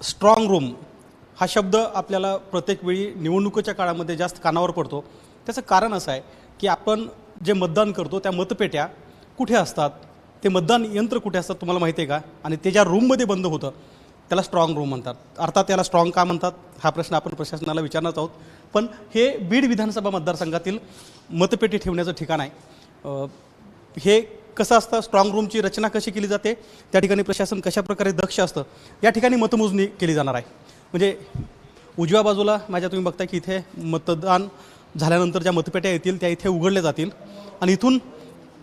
Strong room हा शब्द आपल्याला प्रत्येक वेळी निवडणुकीच्या काळामध्ये जास्त कानावर पडतो. त्याचं कारण असं आहे की आपण जे मतदान करतो त्या मतपेट्या कुठे असतात? ते मतदान यंत्र कुठे असतात तुम्हाला माहिती आहे का? आणि ते ज्या रूममध्ये बंद होतं त्याला स्ट्रॉंग रूम म्हणतात. अर्थात त्याला स्ट्रॉंग का म्हणतात? हा प्रश्न आपण प्रशासनाला विचारणार आहोत. पण हे बीड विधानसभा मतदारसंघातील मतपेटी ठेवण्याचं ठिकाण आहे. हे कसं असतं? स्ट्रॉंग रूमची रचना कशी केली जाते? त्या ठिकाणी प्रशासन कशा प्रकारे दक्ष असतं? या ठिकाणी मतमोजणी केली जाणार आहे. म्हणजे उजव्या बाजूला माझ्या तुम्ही बघताय की इथे मतदान झाल्यानंतर ज्या मतपेट्या येतील त्या इथे उघडल्या जातील. आणि इथून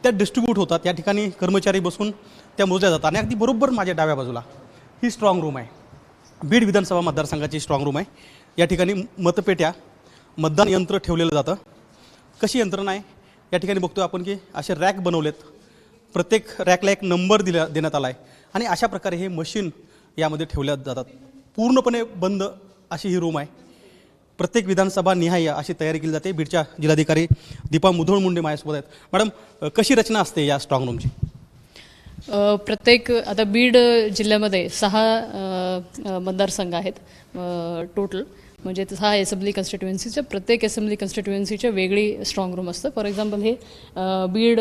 त्या डिस्ट्रीब्यूट होतात. या ठिकाणी कर्मचारी बसून त्या मोजल्या जातात. आणि अगदी बरोबर माझ्या डाव्या बाजूला ही स्ट्रॉंग रूम आहे. बीड विधानसभा मतदारसंघाची स्ट्रॉंग रूम आहे. या ठिकाणी मतपेट्या मतदान यंत्र ठेवलेलं जातं. कशी यंत्रणा आहे? या ठिकाणी बघतो आपण की असे रॅक बनवलेत. प्रत्येक रॅकला एक नंबर दिला देण्यात आला आहे आणि अशा प्रकारे हे मशीन यामध्ये ठेवल्या जातात. पूर्णपणे बंद अशी ही रूम आहे. प्रत्येक विधानसभा निहाय अशी तयारी केली जाते. बीडच्या जिल्हाधिकारी दीपा मुधोळ मुंडे माझ्यासोबत आहेत. मॅडम कशी रचना असते या स्ट्रॉंग रूमची प्रत्येक आता बीड जिल्ह्यामध्ये सहा मतदारसंघ आहेत टोटल म्हणजे सहा असेंब्ली कन्स्टिट्युएन्सीच्या प्रत्येक असेंब्ली कन्स्टिट्युएन्सीच्या वेगळी स्ट्रॉंग रूम असतं. फॉर एक्झाम्पल हे बीड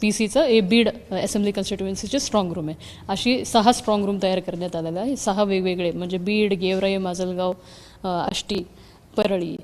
पी सीचं हे बीड असेंब्ली कन्स्टिट्युएन्सीचे स्ट्रॉंग रूम आहे. अशी सहा स्ट्रॉंग रूम तयार करण्यात आलेल्या आहे सहा वेगवेगळे म्हणजे बीड गेवराई माजलगाव आष्टी परळी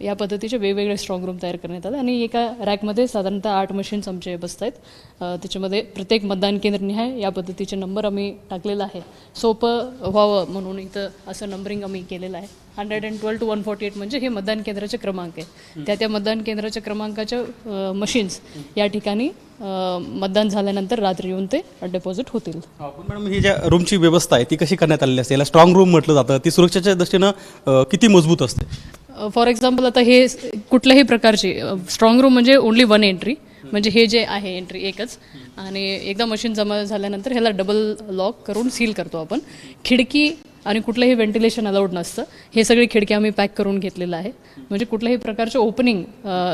या पद्धतीचे वेगवेगळे स्ट्रॉंग रूम तयार करण्यात आले. आणि एका रॅकमध्ये साधारणतः आठ मशीन्स आमचे बसत आहेत त्याच्यामध्ये प्रत्येक मतदान केंद्र निहाय या पद्धतीचे नंबर आम्ही टाकलेला आहे. सोपं व्हावं म्हणून इथं असं नंबरिंग आम्ही केलेलं आहे. Hundred and twelve two one forty eight म्हणजे हे मतदान केंद्राचे क्रमांक आहे. त्या त्या मतदान केंद्राच्या क्रमांकाच्या मशीन्स या ठिकाणी मतदान झाल्यानंतर रात्री येऊन ते डिपॉझिट होतील. पण मॅडम ही ज्या रूमची व्यवस्था आहे ती कशी करण्यात आलेली असते? याला स्ट्रॉंग रूम म्हटलं जातं. ती सुरक्षेच्या दृष्टीनं किती मजबूत असते? फॉर एक्झाम्पल आता हे कुठल्याही प्रकारची स्ट्रॉंग रूम म्हणजे ओन्ली वन एंट्री म्हणजे हे जे आहे एंट्री एकच. आणि एकदा मशीन जमा झाल्यानंतर ह्याला डबल लॉक करून सील करतो आपण. खिडकी आणि कुठलंही व्हेंटिलेशन अलाउड नसतं. हे सगळी खिडकी आम्ही पॅक करून घेतलेलं आहे. म्हणजे कुठल्याही प्रकारचं ओपनिंग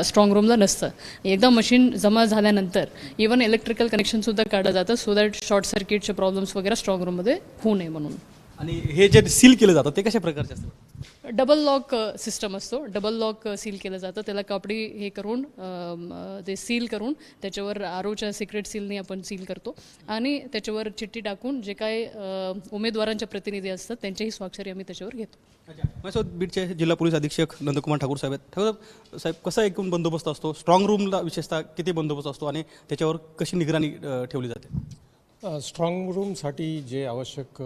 स्ट्रॉंग रूमला नसतं. एकदा मशीन जमा झाल्यानंतर इवन इलेक्ट्रिकल कनेक्शनसुद्धा काढलं जातं सो दॅट शॉर्ट सर्किटचे प्रॉब्लेम्स वगैरे स्ट्रॉंग रूममध्ये होऊ नये म्हणून. आणि हे जे सील केलं जातं ते कशा प्रकारचे असतं डबल लॉक सिस्टम असतो. डबल लॉक सील केलं जातं. त्याला कापडी हे करून अम, ते सील करून त्याच्यावर आरोच्या सिक्रेट सीलने आपण सील करतो. आणि त्याच्यावर चिठ्ठी टाकून जे काय अ, उमेदवारांचे प्रतिनिधी असतात त्यांच्याही स्वाक्षरी आम्ही त्याच्यावर घेतो. माझ्यासोबत बीडचे जिल्हा पोलीस अधीक्षक नंदकुमार ठाकूर साहेब आहेत. ठाकूर साहेब कसा एकूण बंदोबस्त असतो? स्ट्रॉंग रूमला विशेषतः किती बंदोबस्त असतो? आणि त्याच्यावर कशी निगराणी अ, ठेवली जाते? स्ट्रॉंग रूमसाठी जे आवश्यक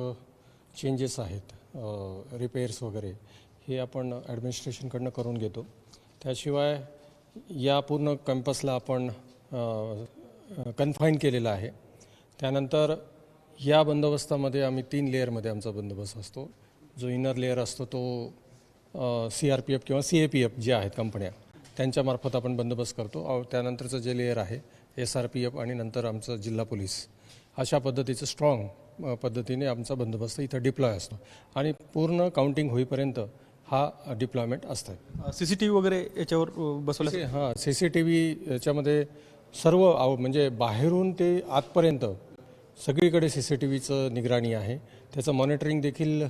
चेंजेस आहेत रिपेअर्स वगैरे हे आपण ॲडमिनिस्ट्रेशनकडनं करून घेतो. त्याशिवाय या पूर्ण कॅम्पसला आपण कन्फाईन केलेलं आहे. त्यानंतर या बंदोबस्तामध्ये आम्ही तीन लेअरमध्ये आमचा बंदोबस्त असतो. जो इनर लेअर असतो तो सी आर पी एफ किंवा सी ए पी एफ जे आहेत कंपन्या त्यांच्यामार्फत आपण बंदोबस्त करतो. त्यानंतरचं जे लेअर आहे एस आर पी एफ आणि नंतर आमचं जिल्हा पोलीस अशा पद्धतीचं स्ट्रॉंग पद्धतीने आमचा बंदोबस्त इथं डिप्लॉय असतो. आणि पूर्ण काउंटिंग होईपर्यंत हा डिप्लॉयमेंट असतं सी सी टी व्ही वगैरे याच्यावर बसवलं हां सी सी टी व्ही याच्यामध्ये सर्व आव म्हणजे बाहेरून ते आतपर्यंत सगळीकडे सी सी टी व्हीचं निगराणी आहे. त्याचं मॉनिटरिंग देखील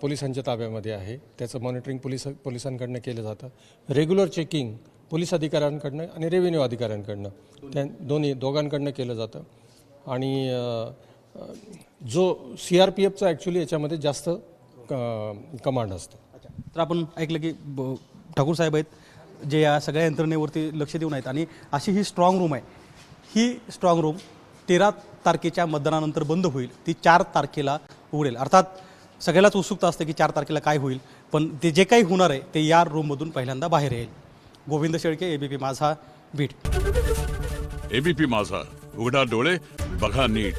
पोलिसांच्या ताब्यामध्ये आहे. त्याचं मॉनिटरिंग पोलीस पोलिसांकडनं केलं जातं. रेग्युलर चेकिंग पोलीस अधिकाऱ्यांकडनं आणि रेव्हेन्यू अधिकाऱ्यांकडनं. त्या दोन्ही दोघांकडनं केलं जातं. आणि जो सी आर पी एफचा ॲक्च्युली याच्यामध्ये जास्त कमांड असतो. अच्छा. तर आपण ऐकलं की ब- ठाकूर साहेब आहेत जे या सगळ्या यंत्रणेवरती लक्ष देऊन आहेत. आणि अशी ही स्ट्रॉंग रूम आहे. ही स्ट्रॉंग रूम तेरा तारखेच्या मतदानानंतर बंद होईल. ती चार तारखेला उघडेल. अर्थात सगळ्यालाच उत्सुकता असते की चार तारखेला काय होईल. पण ते जे काही होणार आहे ते या रूममधून पहिल्यांदा बाहेर येईल. Govind Shelke ABP Majha Beed ABP Majha. उघडा डोळे बघा नीट.